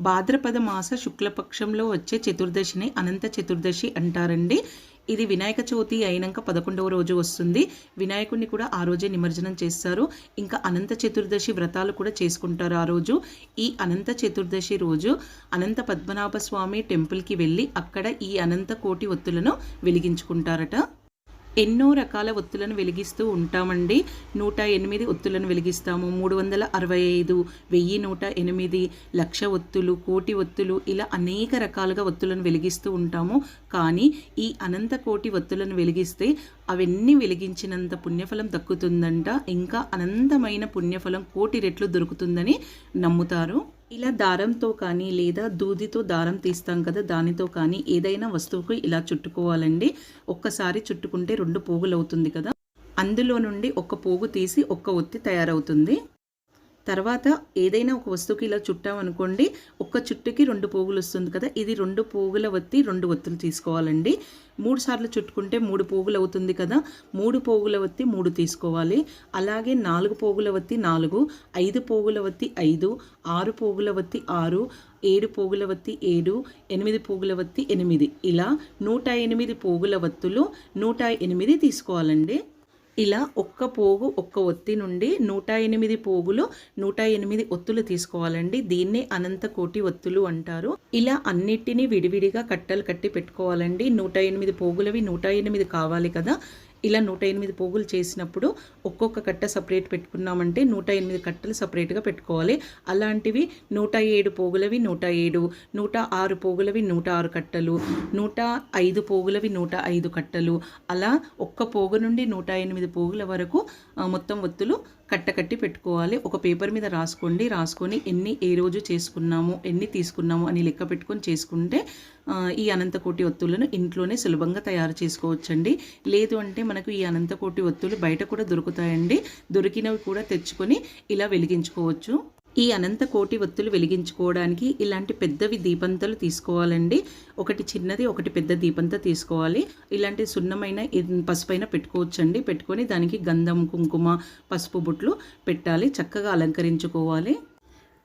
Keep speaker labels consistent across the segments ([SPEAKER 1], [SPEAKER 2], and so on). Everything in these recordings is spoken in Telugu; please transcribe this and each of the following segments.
[SPEAKER 1] భాద్రపద మాస శుక్లపక్షంలో వచ్చే చతుర్దశిని అనంత చతుర్దశి అంటారండి. ఇది వినాయక చవితి అయినాక పదకొండవ రోజు వస్తుంది. వినాయకుడిని కూడా ఆ రోజే నిమజ్జనం చేస్తారు. ఇంకా అనంత చతుర్దశి వ్రతాలు కూడా చేసుకుంటారు ఆ రోజు. ఈ అనంత చతుర్దశి రోజు అనంత పద్మనాభ స్వామి టెంపుల్కి వెళ్ళి అక్కడ ఈ అనంత కోటి ఒత్తులను వెలిగించుకుంటారట. ఎన్నో రకాల ఒత్తులను వెలిగిస్తూ ఉంటామండి. నూట ఎనిమిది ఒత్తులను వెలిగిస్తాము. మూడు వందల అరవై ఐదు వెయ్యి నూట ఎనిమిది లక్ష ఒత్తులు కోటి ఒత్తులు ఇలా అనేక రకాలుగా ఒత్తులను వెలిగిస్తూ ఉంటాము. కానీ ఈ అనంత కోటి ఒత్తులను వెలిగిస్తే అవన్నీ వెలిగించినంత పుణ్యఫలం దక్కుతుందంట. ఇంకా అనంతమైన పుణ్యఫలం కోటి రెట్లు దొరుకుతుందని నమ్ముతారు. ఇలా దారంతో కానీ లేదా దూదితో దారం తీస్తాం కదా దానితో కానీ ఏదైనా వస్తువుకు ఇలా చుట్టుకోవాలండి. ఒక్కసారి చుట్టుకుంటే రెండు పోగులు అవుతుంది కదా. అందులో నుండి ఒక పోగు తీసి ఒక్క ఒత్తి తయారవుతుంది. తర్వాత ఏదైనా ఒక వస్తువుకి ఇలా చుట్టామనుకోండి ఒక్క చుట్టుకి రెండు పోగులు వస్తుంది కదా ఇది రెండు పోగుల వత్తి రెండు ఒత్తులు తీసుకోవాలండి. మూడు సార్లు చుట్టుకుంటే మూడు పోగులు అవుతుంది కదా మూడు పోగుల వత్తి మూడు తీసుకోవాలి. అలాగే నాలుగు పోగుల వత్తి నాలుగు ఐదు పోగుల వత్తి ఐదు ఆరు పోగుల వత్తి ఆరు ఏడు పోగుల వత్తి ఏడు ఎనిమిది పోగుల వత్తి ఎనిమిది. ఇలా నూట ఎనిమిది పోగుల వత్తులు నూట ఎనిమిది తీసుకోవాలండి. ఇలా ఒక్క పోగు ఒక్క ఒత్తి నుండి నూట ఎనిమిది పోగులు నూట ఎనిమిది ఒత్తులు తీసుకోవాలండి. దీన్నే అనంత కోటి ఒత్తులు అంటారు. ఇలా అన్నిటినీ విడివిడిగా కట్టలు కట్టి పెట్టుకోవాలండి. నూట ఎనిమిది పోగులవి నూట ఎనిమిది కావాలి కదా. ఇలా నూట ఎనిమిది పోగులు చేసినప్పుడు ఒక్కొక్క కట్ట సపరేట్ పెట్టుకున్నామంటే నూట ఎనిమిది కట్టలు సపరేట్గా పెట్టుకోవాలి. అలాంటివి నూట ఏడు పోగులవి నూట ఏడు నూట ఆరు పోగులవి నూట ఆరు కట్టలు నూట ఐదు పోగులవి నూట ఐదు కట్టలు. అలా ఒక్క పోగు నుండి నూట ఎనిమిది పోగుల వరకు మొత్తం ఒత్తులు కట్టకట్టి పెట్టుకోవాలి. ఒక పేపర్ మీద రాసుకోండి. రాసుకొని ఎన్ని ఏ రోజు చేసుకున్నాము ఎన్ని తీసుకున్నాము అని లెక్క పెట్టుకొని చేసుకుంటే ఈ అనంతకోటి ఒత్తులను ఇంట్లోనే సులభంగా తయారు చేసుకోవచ్చండి. లేదు అంటే మనకు ఈ అనంతకోటి ఒత్తులు బయట కూడా దొరుకుతాయండి. దొరికినవి కూడా తెచ్చుకొని ఇలా వెలిగించుకోవచ్చు. ఈ అనంత కోటి ఒత్తులు వెలిగించుకోవడానికి ఇలాంటి పెద్దవి దీపంతలు తీసుకోవాలండి. ఒకటి చిన్నది ఒకటి పెద్ద దీపంత తీసుకోవాలి. ఇలాంటి సున్నమైన పసుపైన పెట్టుకోవచ్చండి. పెట్టుకొని దానికి గంధం కుంకుమ పసుపు బుట్లు పెట్టాలి. చక్కగా అలంకరించుకోవాలి.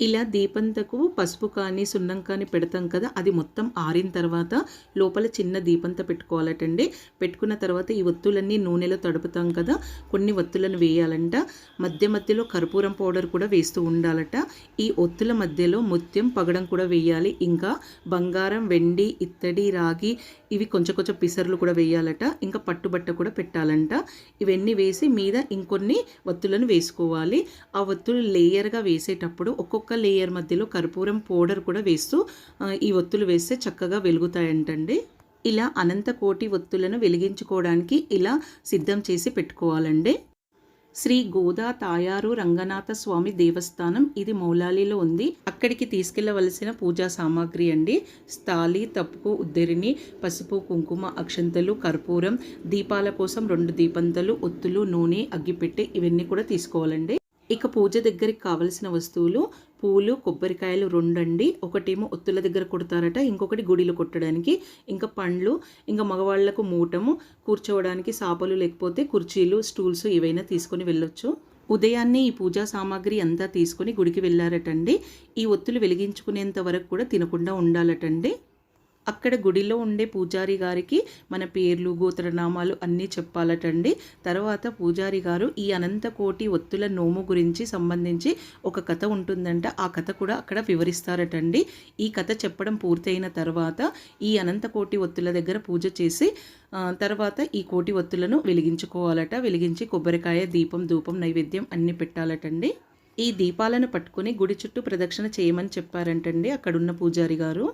[SPEAKER 1] ఇలా దీపంతకు పసుపు కానీ సున్నం కానీ పెడతాం కదా అది మొత్తం ఆరిన తర్వాత లోపల చిన్న దీపంత పెట్టుకోవాలటండి. పెట్టుకున్న తర్వాత ఈ ఒత్తులన్నీ నూనెలో తడుపుతాం కదా కొన్ని ఒత్తులను వేయాలంట. మధ్య మధ్యలో కర్పూరం పౌడర్ కూడా వేస్తూ ఉండాలట. ఈ ఒత్తుల మధ్యలో ముత్యం పగడం కూడా వేయాలి. ఇంకా బంగారం వెండి ఇత్తడి రాగి ఇవి కొంచెం కొంచెం పిసర్లు కూడా వేయాలట. ఇంకా పట్టుబట్ట కూడా పెట్టాలంట. ఇవన్నీ వేసి మీద ఇంకొన్ని ఒత్తులను వేసుకోవాలి. ఆ ఒత్తులు లేయర్గా వేసేటప్పుడు ఒక్కొక్క లేయర్ మధ్యలో కర్పూరం పౌడర్ కూడా వేస్తూ ఈ ఒత్తులు వేస్తే చక్కగా వెలుగుతాయంటండి. ఇలా అనంత కోటి ఒత్తులను వెలిగించుకోవడానికి ఇలా సిద్ధం చేసి పెట్టుకోవాలండి. శ్రీ గోదా తాయారు రంగనాథ స్వామి దేవస్థానం ఇది మౌలాలిలో ఉంది. అక్కడికి తీసుకెళ్ళవలసిన పూజా సామాగ్రి అండి. స్థాలి తప్పు ఉద్దరిని పసుపు కుంకుమ అక్షంతలు కర్పూరం దీపాల కోసం రెండు దీపంతలు ఒత్తులు నూనె అగ్గిపెట్టె ఇవన్నీ కూడా తీసుకోవాలండి. ఇక పూజ దగ్గరికి కావలసిన వస్తువులు పూలు కొబ్బరికాయలు రెండండి. ఒకటేమో ఒత్తుల దగ్గర కొడతారట ఇంకొకటి గుడిలో కొట్టడానికి. ఇంకా పండ్లు ఇంకా మగవాళ్ళకు మూటము కూర్చోవడానికి సాపలు లేకపోతే కుర్చీలు స్టూల్స్ ఏవైనా తీసుకొని వెళ్ళొచ్చు. ఉదయాన్నే ఈ పూజా సామాగ్రి అంతా తీసుకొని గుడికి వెళ్ళారటండి. ఈ ఒత్తులు వెలిగించుకునేంత వరకు కూడా తినకుండా ఉండాలటండి. అక్కడ గుడిలో ఉండే పూజారి గారికి మన పేర్లు గోత్రనామాలు అన్నీ చెప్పాలటండి. తర్వాత పూజారి గారు ఈ అనంతకోటి ఒత్తుల నోము గురించి సంబంధించి ఒక కథ ఉంటుందంట. ఆ కథ కూడా అక్కడ వివరిస్తారటండి. ఈ కథ చెప్పడం పూర్తయిన తర్వాత ఈ అనంతకోటి ఒత్తుల దగ్గర పూజ చేసి తర్వాత ఈ కోటి ఒత్తులను వెలిగించుకోవాలట. వెలిగించి కొబ్బరికాయ దీపం ధూపం నైవేద్యం అన్నీ పెట్టాలటండి. ఈ దీపాలను పట్టుకుని గుడి చుట్టూ ప్రదక్షిణ చేయమని చెప్పారంటండి అక్కడున్న పూజారి గారు.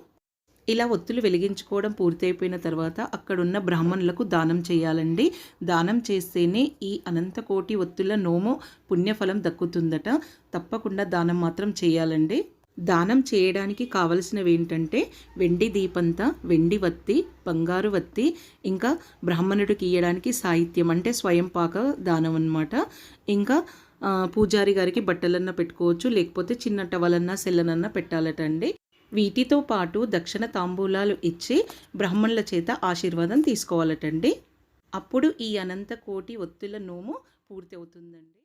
[SPEAKER 1] ఇలా ఒత్తులు వెలిగించుకోవడం పూర్తయిపోయిన తర్వాత అక్కడున్న బ్రాహ్మణులకు దానం చేయాలండి. దానం చేస్తేనే ఈ అనంతకోటి ఒత్తుల నోము పుణ్యఫలం దక్కుతుందట. తప్పకుండా దానం మాత్రం చేయాలండి. దానం చేయడానికి కావలసినవి ఏంటంటే వెండి దీపంత వెండి వత్తి బంగారు వత్తి ఇంకా బ్రాహ్మణుడికి ఇయ్యడానికి సాహిత్యం అంటే స్వయం పాక దానం అనమాట ఇంకా పూజారి గారికి బట్టలన్నా పెట్టుకోవచ్చు లేకపోతే చిన్న టవలన్నా సెల్లనన్నా పెట్టాలట అండి. వీటితో పాటు దక్షిణ తాంబూలాలు ఇచ్చి బ్రాహ్మణుల చేత ఆశీర్వాదం తీసుకోవాలటండి. అప్పుడు ఈ అనంత కోటి ఒత్తుల నోము పూర్తి అవుతుందండి